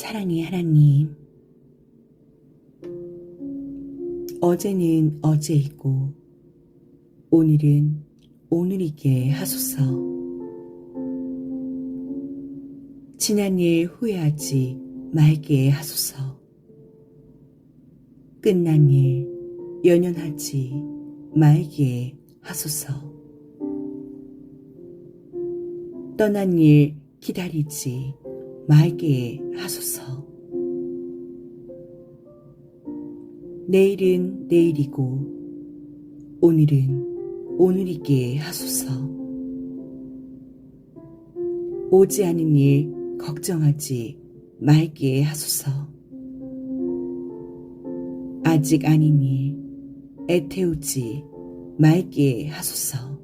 사랑의 하나님, 어제는 어제이고, 오늘은 오늘이게 하소서. 지난 일 후회하지 말게 하소서. 끝난 일 연연하지 말게 하소서. 떠난 일 기다리지 말게 하소서. 내일은 내일이고, 오늘은 오늘이게 하소서. 오지 않은 일 걱정하지 말게 하소서. 아직 아닌 일 애태우지 말게 하소서.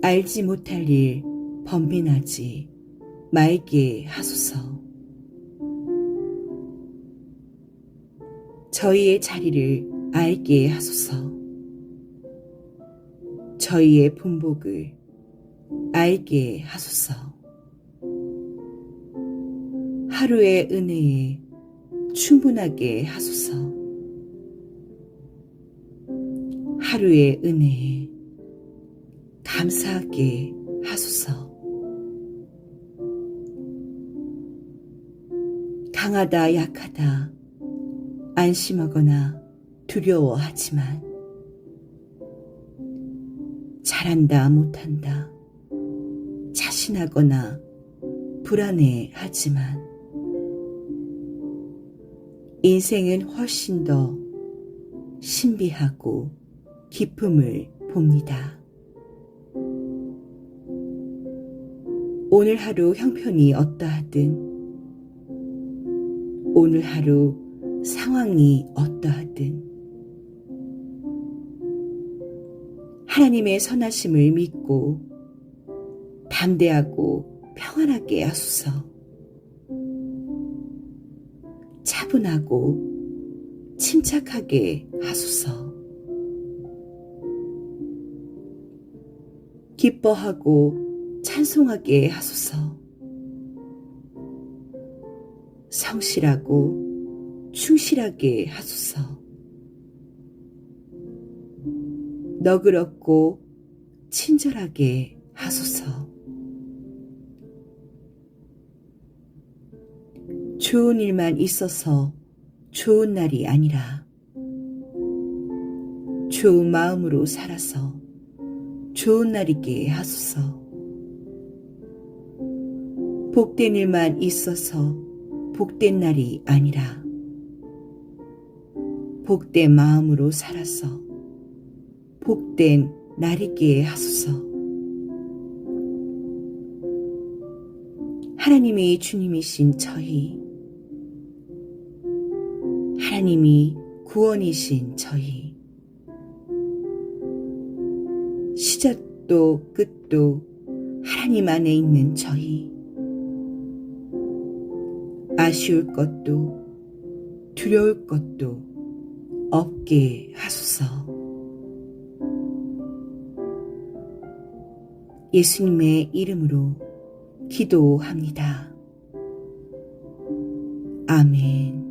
알지 못할 일 번민하지 말게 하소서. 저희의 자리를 알게 하소서. 저희의 분복을 알게 하소서. 하루의 은혜에 충분하게 하소서. 하루의 은혜에 감사하게 하소서. 강하다 약하다 안심하거나 두려워하지만 잘한다 못한다 자신하거나 불안해하지만 인생은 훨씬 더 신비하고 기쁨을 봅니다. 오늘 하루 형편이 어떠하든 오늘 하루 상황이 어떠하든 하나님의 선하심을 믿고 담대하고 평안하게 하소서. 차분하고 침착하게 하소서. 기뻐하고 찬송하게 하소서. 성실하고 충실하게 하소서. 너그럽고 친절하게 하소서. 좋은 일만 있어서 좋은 날이 아니라 좋은 마음으로 살아서 좋은 날이게 하소서. 복된 일만 있어서 복된 날이 아니라 복된 마음으로 살아서 복된 날이게 하소서. 하나님이 주님이신 저희, 하나님이 구원이신 저희, 시작도 끝도 하나님 안에 있는 저희, 아쉬울 것도 두려울 것도 없게 하소서. 예수님의 이름으로 기도합니다. 아멘.